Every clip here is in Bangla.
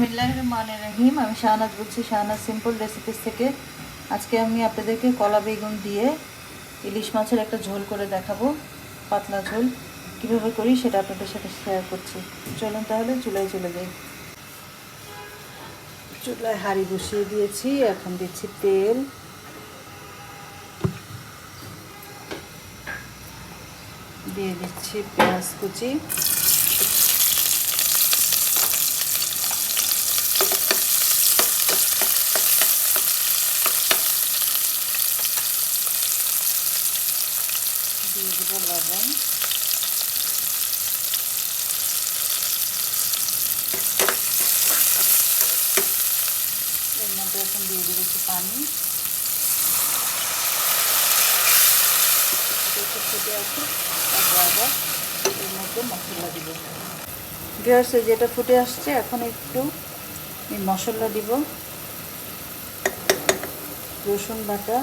বিসমিল্লাহ রহমান রহিম আমি শাহনাজ বলছি, শাহনাজ সিম্পল রেসিপিস থেকে। আজকে আমি আপনাদেরকে কলা বেগুন দিয়ে ইলিশ মাছের একটা ঝোল করে দেখাবো, পাতলা ঝোল। কীভাবে করি সেটা আপনাদের সাথে শেয়ার করছি। চলুন তাহলে চুলায় চলে যাই। চুলায় হাঁড়ি বসিয়ে দিয়েছি, এখন দিচ্ছি তেল। দিয়ে দিচ্ছি পেঁয়াজ কুচি। দিয়ে দেবো লবণ। এর মধ্যে এখন দিয়ে দেবো একটু পানি। একটু ফুটে আছে তারপর আবার এর মধ্যে মশলা দিব। গ্যাসে যেটা ফুটে আসছে, এখন একটু মশলা দিব। রসুন বাটা।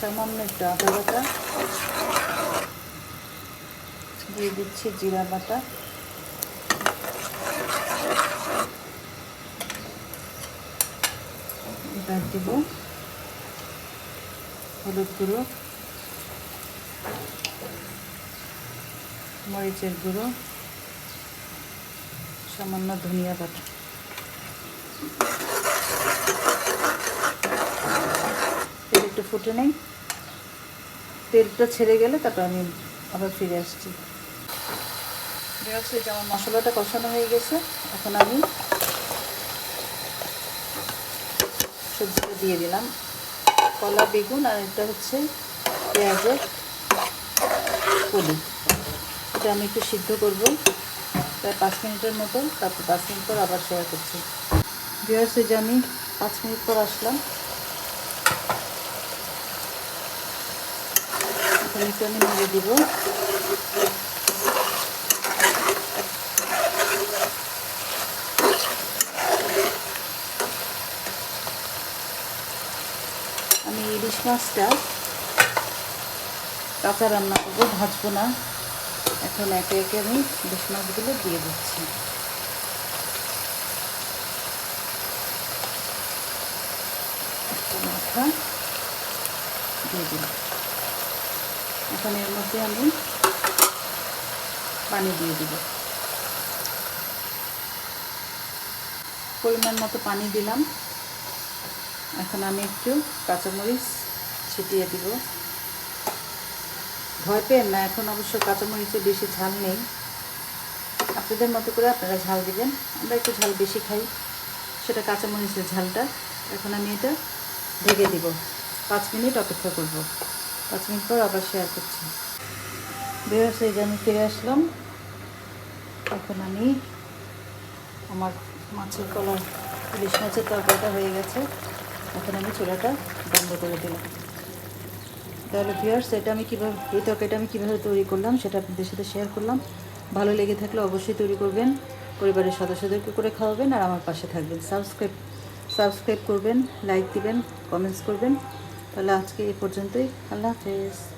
সামান্য একটু আদা বাটা। দিয়ে দিচ্ছি জিরা বাটা। এবার দিব হলুদ গুঁড়ো, মরিচের গুঁড়ো, সামান্য ধনিয়া বাটা। ফুটে নেই। তেলটা ছেড়ে গেলে তারপর আমি আবার ফিরে আসছি। যে আমার মশলাটা কষানো হয়ে গেছে, এখন আমি সবজিটা দিয়ে দিলাম। কলা, বেগুন আর এটা হচ্ছে পেঁয়াজের কলি। এটা আমি একটু সিদ্ধ করব। প্রায় পাঁচ মিনিটের মতো, তারপর পাঁচ মিনিট পর আবার শেয়ার করছি। বিয়ার্সে যে আমি পাঁচ মিনিট পর আসলাম এখন একটু আমি আমি ইলিশ মাছটা কাঁচা রান্না করব, ভাজবো না। এখন একে একে আমি ইলিশ মাছগুলো দিয়ে দিচ্ছি। মাথা দিয়ে দিলাম। এখন এর মধ্যে আমি পানি দিয়ে দিব। পরিমাণ মতো পানি দিলাম। এখন আমি একটু কাঁচামরিচ ছিটিয়ে দিব। ভয় পেন না, এখন অবশ্য কাঁচামরিচে বেশি ঝাল নেই। আপনাদের মতো করে আপনারা ঝাল দিবেন। আমরা একটু ঝাল বেশি খাই, সেটা কাঁচামরিচের ঝালটা। এখন আমি এটা ঢেকে দিব। পাঁচ মিনিট অপেক্ষা করব। পাঁচ মিনিট পর আবার শেয়ার করছি। বেরোস এই যে আমি ফিরে আসলাম। এখন আমি আমার মাছের কলার, ইলিশ মাছের তরকারিটা হয়ে গেছে। এখন আমি চুলাটা বন্ধ করে দিলাম। তাহলে ভিউয়ার্স এটা আমি কীভাবে, এই তরকারিটা আমি কীভাবে তৈরি করলাম সেটা আপনাদের সাথে শেয়ার করলাম। ভালো লেগে থাকলে অবশ্যই তৈরি করবেন। পরিবারের সদস্যদেরকে করে খাওয়াবেন আর আমার পাশে থাকবেন। সাবস্ক্রাইব সাবস্ক্রাইব করবেন লাইক দিবেন কমেন্টস করবেন। তাহলে আজকে এই পর্যন্তই। আল্লাহ হাফেজ।